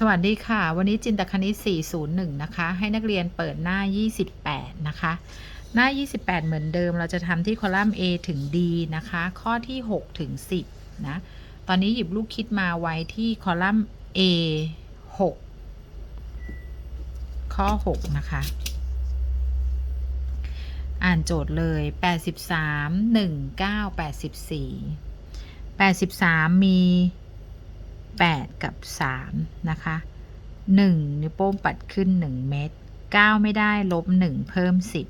สวัสดีค่ะ วันนี้จินตคณิต 401 นะคะ ให้นักเรียนเปิดหน้า 28 นะคะ หน้า 28 เหมือนเดิม เราจะทำที่คอลัมน์ A ถึง D นะคะ ข้อที่ 6 ถึง 10 นะ ตอนนี้หยิบลูกคิดมาไว้ที่คอลัมน์ A 6 ข้อ 6 นะคะ อ่านโจทย์เลย 83 1 9 84 83 มี 8 กับ 3 นะคะ 1 นิ้วโป้งปัดขึ้น 1 เม็ด9 ไม่ได้ลบ 1 เพิ่ม 10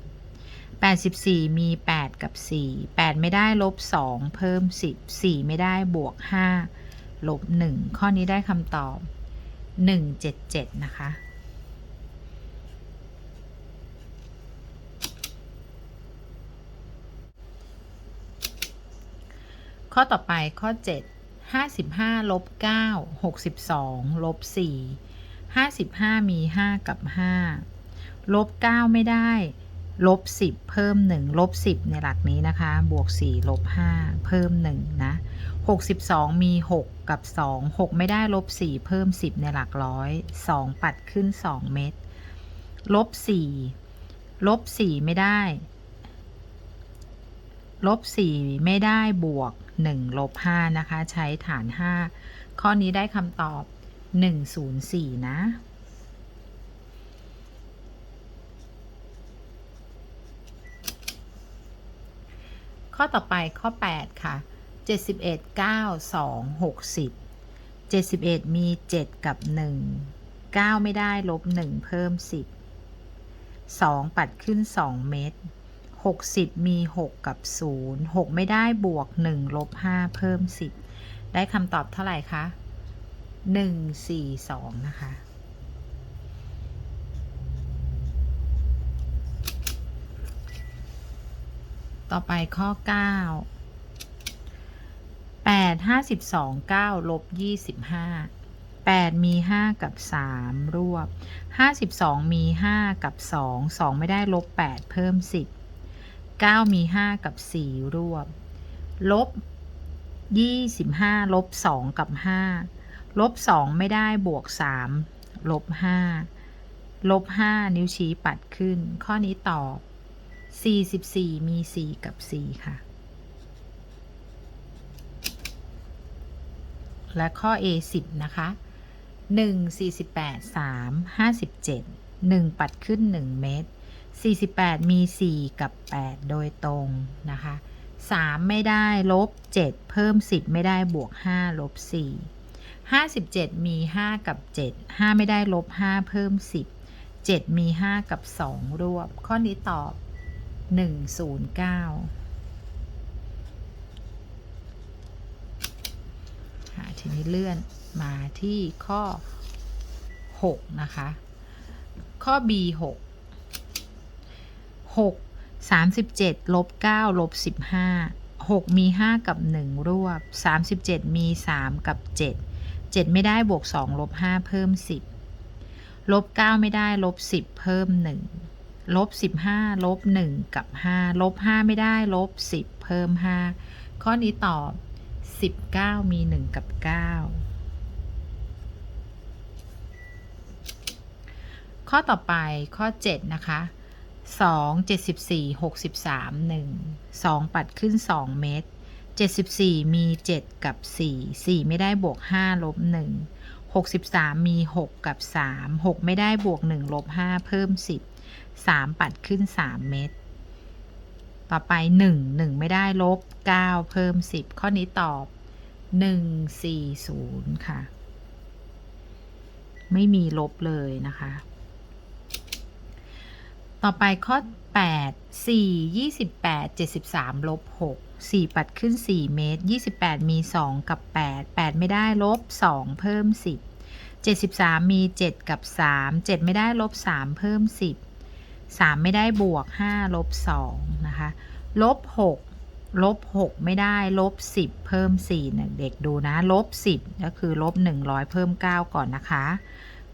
84 มี 8 กับ 4 8 ไม่ได้ลบ 2 เพิ่ม 10 4 ไม่ได้บวก 5 ลบ 1 ข้อนี้ได้คำตอบ 177 นะคะข้อต่อไปข้อ 7 55ลบ9 62ลบ4 55 มี 5 กับ 5 ลบ 9 ไม่ได้ ลบ 10 เพิ่ม 1 ลบ 10 ในหลักนี้นะคะ บวก 4 ลบ 5 เพิ่ม 1 นะ 62 มี 6 กับ 2 6 ไม่ได้ ลบ 4 เพิ่ม 10 ในหลักร้อย 2 ปัดขึ้น 2 เม็ด ลบ 4 ลบ 4 ไม่ได้ ลบ 4 ไม่ได้บวก 1 ลบ 5 นะคะ ใช้ฐาน 5 ข้อนี้ได้คำตอบ 104 นะ ข้อต่อไปข้อ 8 ค่ะ 71 9 2 60 71 มี 7 กับ 1 9 ไม่ได้ลบ 1 เพิ่ม 10 2 ปัดขึ้น 2 เม็ด 60 มี 6 กับ 0 6 ไม่ได้บวก 1 ลบ 5 เพิ่ม 10 ได้คำตอบเท่าไหร่คะ 1 4 2 นะคะ ต่อไปข้อ 9 8 52 9ลบ25 8 มี 5 กับ 3 รวบ 52 มี 5 กับ 2 2 ไม่ได้ลบ 8 เพิ่ม 10 9 มี 5 กับ 4รวบลบ 25 ลบ 2 กับ 5 ลบ 2 ไม่ได้บวก 3 ลบ 5 ลบ 5 นิ้วชี้ปัดขึ้น ข้อนี้ตอบ 44 มี 4 กับ 4 ค่ะ และข้อ A 10 นะคะ 1 48 3 57 1 ปัดขึ้น 1 เมตร 48 มี 4 กับ 8 โดยตรงนะคะ 3 ไม่ได้ลบ 7 เพิ่ม 10 ไม่ได้บวก 5 ลบ 4 57 มี 5 กับ 7 5 ไม่ได้ลบ 5 เพิ่ม 10 7 มี 5 กับ 2 รวบ ข้อนี้ตอบ 109ค่ะทีนี้เลื่อนมาที่ข้อ 6 นะคะ ข้อ B 6 37ลบ9ลบ15 6 มี 5 กับ 1 รวบ 37 มี 3 กับ 7 7 ไม่ได้บวก 2 ลบ 5 เพิ่ม 10 ลบ 9 ไม่ได้ ลบ 10 เพิ่ม 1 ลบ 15 ลบ 1 กับ 5 ลบ 5 ไม่ได้ ลบ 10 เพิ่ม 5 ข้อนี้ตอบ 19 มี 1 กับ 9 ข้อต่อไปข้อ 7 นะคะ 2 74 63 1 2ปัดขึ้น2เมตร74มี7กับ4 4ไม่ได้บวก5ลบ1 63มี6กับ3 6ไม่ได้บวก1ลบ5เพิ่ม10 3ปัดขึ้น3เมตร ต่อไป1 1ไม่ได้ลบ9เพิ่ม10ข้อนี้ตอบ140ค่ะ ไม่มีลบเลยนะคะ ต่อไปข้อ 8 4 28 73 ลบ 6 4 ปัดขึ้น 4 เมตร 28 มี 2 กับ 8 8 ไม่ได้ลบ 2 เพิ่ม 10 73 มี 7 กับ 3 7 ไม่ได้ลบ 3 เพิ่ม 10 3 ไม่ได้บวก 5 ลบ 2 นะคะ ลบ 6 ลบ 6 ไม่ได้ ลบ 10 เพิ่ม4เนี่ยเด็กดูนะ ลบ 10 ก็คือลบ 100 เพิ่ม 9 ก่อนนะคะ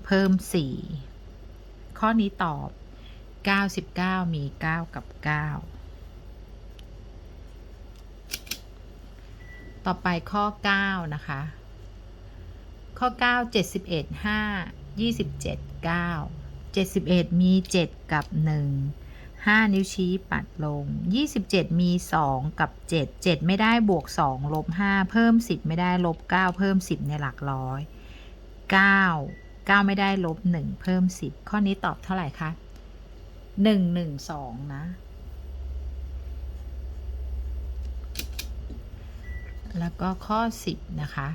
เพิ่ม 4 ข้อนี้ตอบ 99 มี 9 กับ 9 ต่อไปข้อ 9 นะคะ ข้อ 9 71 5 27 9 71 มี 7 กับ 1 5 นิ้วชี้ปัดลง 27 มี 2 กับ 7 7 ไม่ได้บวก 2 ลบ 5 เพิ่ม 10 ไม่ได้ลบ 9 เพิ่ม 10 ในหลักร้อย 9 9 ไม่ได้ลบ 1 เพิ่ม 10 ข้อนี้ตอบเท่าไหร่คะ 1 1 2นะ แล้วก็ข้อ10นะคะ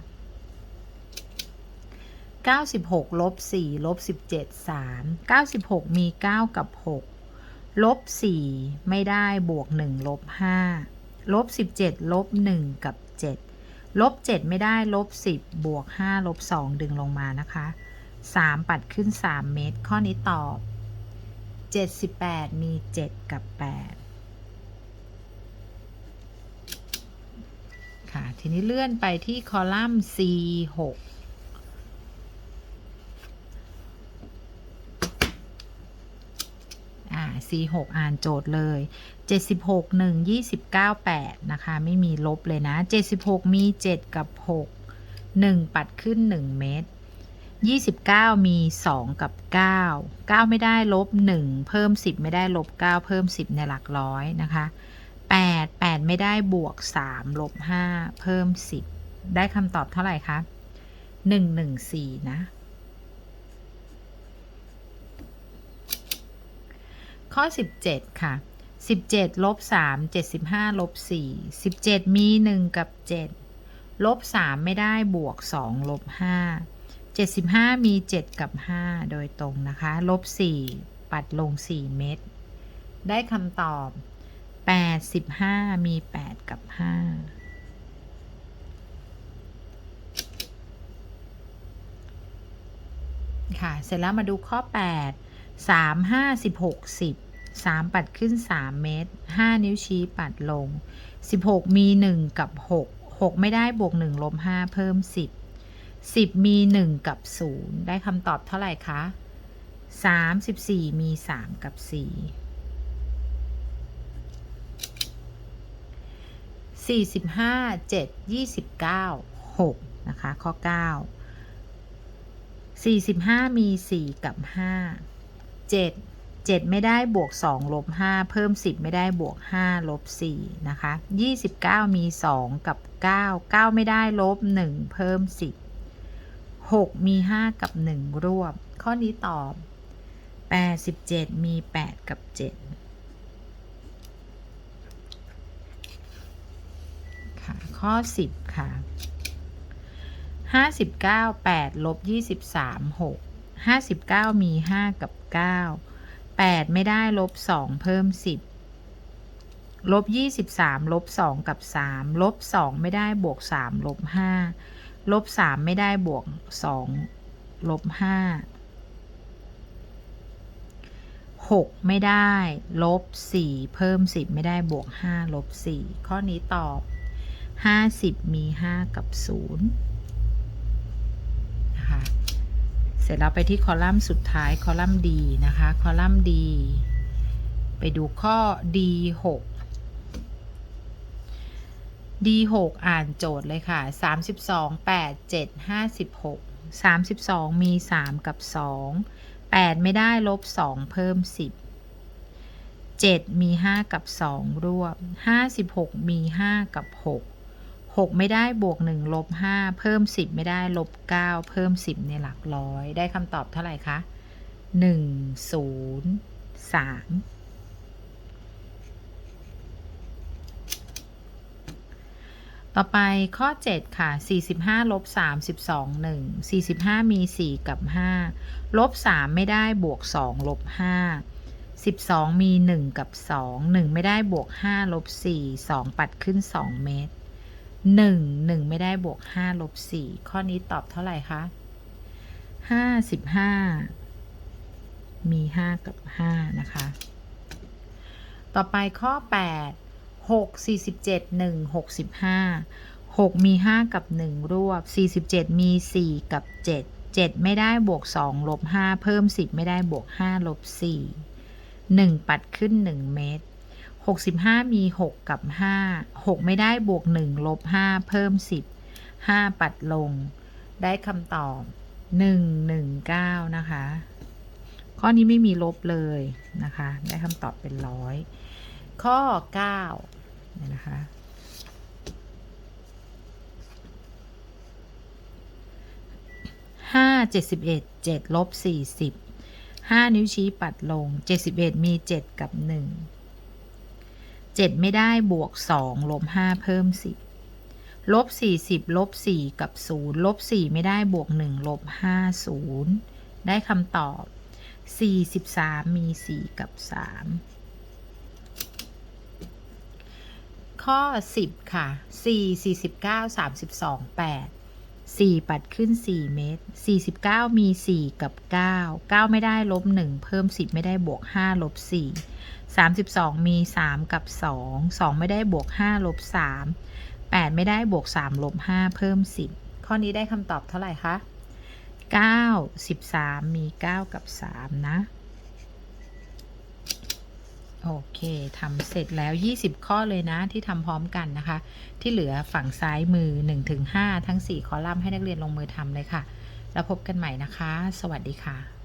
96ลบ4ลบ17 3 96มี9กับ6ลบ4ไม่ได้บวก1ลบ5ลบ17ลบ1กับ7ลบ7ไม่ได้ลบ10บวก5ลบ2ดึงลงมานะคะ3ปัดขึ้น3เมตร ข้อนี้ตอบ 78 มี 7 กับ 8 ค่ะ ทีนี้เลื่อนไปที่คอลัมน์ C6 อ่า C6 อ่านโจทย์เลย 76 1 29 8 นะคะ ไม่มีลบเลยนะ 76 มี 7 กับ 6 1 ปัดขึ้น 1 เมตร 29 มี 2 กับ 9 9 ไม่ได้ลบ 1 เพิ่ม 10 ไม่ได้ลบ 9 เพิ่ม 10 ในหลักร้อยนะคะ 8 8 ไม่ได้บวก 3 ลบ 5 เพิ่ม 10 ได้คำตอบเท่าไหร่คะ 114 นะ ข้อ 17 ค่ะ 17 ลบ 3 75 ลบ 4 17 มี 1 กับ 7 ลบ 3 ไม่ได้บวก 2 ลบ 5 75 มี 7 กับ 5 โดยตรงนะคะ ลบ 4 ปัดลง 4 เม็ด ได้คำตอบ 85 มี 8 กับ 5 ค่ะ เสร็จแล้วมาดูข้อ 8 3 5 16 10 3 ปัดขึ้น 3 เมตร 5 นิ้วชี้ปัดลง 16 มี 1 กับ 6 6 ไม่ได้บวก 1 ลบ 5 เพิ่ม 10 10 มี 1 กับ 0 ได้คำตอบเท่าไหร่คะ 34 มี 3 กับ 4 45 7 29 6 นะคะ ข้อ 9 45 มี 4 กับ 5 7 7 ไม่ได้บวก 2 ลบ 5 เพิ่ม 10 ไม่ได้บวก 5 ลบ 4 นะคะ 29 มี 2 กับ 9 9 ไม่ได้ลบ 1 เพิ่ม 10 6 มี 5 กับ 1 รวบ ข้อนี้ตอบ 87 มี 8 กับ 7 ค่ะ ข้อ 10 ค่ะ 59 8 ลบ 23 6 59 มี 5 กับ 9 8 ไม่ได้ลบ 2 เพิ่ม 10 ลบ 23 ลบ 2 กับ 3 ลบ 2 ไม่ได้บวก 3 ลบ 5 ลบ3ไม่ได้บวก2ลบ5 6ไม่ได้ ลบ4เพิ่ม10ไม่ได้บวก5ลบ4ข้อนี้ตอบ50มี5กับ0นะคะเสร็จแล้วไปที่คอลัมน์สุดท้ายคอลัมน์ D นะคะ คอลัมน์ D ไปดูข้อ D6 D6 อ่านโจทย์เลยค่ะ 32 8 7 56 32 มี 3 กับ 2 8 ไม่ได้ ลบ 2 เพิ่ม 10 7 มี 5 กับ 2 รวบ 56 มี 5 กับ 6 6 ไม่ได้บวก 1 ลบ 5 เพิ่ม 10 ไม่ได้ ลบ 9 เพิ่ม 10 ในหลักร้อย ได้คำตอบเท่าไหร่คะ 1 0 3 ต่อไปข้อ 7 ค่ะ 45ลบ3 12 1 45 มี 4 กับ 5 ลบ 3 ไม่ได้บวก 2 ลบ 5 12 มี 1 กับ 2 1 ไม่ได้บวก 5 ลบ 4 2 ปัดขึ้น 2 เมตร 1 1 ไม่ได้บวก 5 ลบ 4 ข้อนี้ตอบเท่าไหร่คะ 55 มี 5 กับ 5 นะคะ ต่อไปข้อ 8 6 47 1 65 6 มี 5 กับ 1 รวบ 47 มี 4 กับ 7 7 ไม่ได้บวก 2 ลบ 5 เพิ่ม 10 ไม่ได้บวก 5 ลบ 4 1 ปัดขึ้น 1 เมตร 65 มี 6 กับ 5 6 ไม่ได้บวก 1 ลบ 5 เพิ่ม 10 5 ปัดลง ได้คำตอบ 119 นะคะ ข้อนี้ไม่มีลบเลยนะคะ ได้คำตอบเป็นร้อยข้อ 9 นี่นะคะ ห้าเจ็ดสิบเอ็ดเจ็ดลบสี่สิบห้านิ้วชี้ปัดลงเจ็ดสิบเอ็ดมีเจ็ดกับหนึ่งเจ็ดไม่ได้บวกสองลบห้าเพิ่มสิบลบสี่สิบลบสี่กับศูนย์ลบสี่ไม่ได้บวกหนึ่งลบห้าศูนย์ได้คำตอบสี่สิบสามมีสี่กับสาม ข้อสิบค่ะสี่สี่สิบเก้าสามสิบสองแปดสี่ปัดขึ้นสี่เมตรสี่สิบเก้ามีสี่กับเก้าเก้าไม่ได้ลบหนึ่งเพิ่มสิบไม่ได้บวกห้าลบสี่สามสิบสองมีสามกับสองสองไม่ได้บวกห้าลบสามแปดไม่ได้บวกสามลบห้าเพิ่มสิบข้อนี้ได้คำตอบเท่าไหร่คะเก้าสิบสามมีเก้ากับสามนะ โอเคทำเสร็จแล้ว 20 ข้อเลยนะที่ทำพร้อมกันนะคะ ที่เหลือฝั่งซ้ายมือ 1-5 ทั้ง 4 คอลัมน์ให้นักเรียนลงมือทำเลยค่ะ แล้วพบกันใหม่นะคะ สวัสดีค่ะ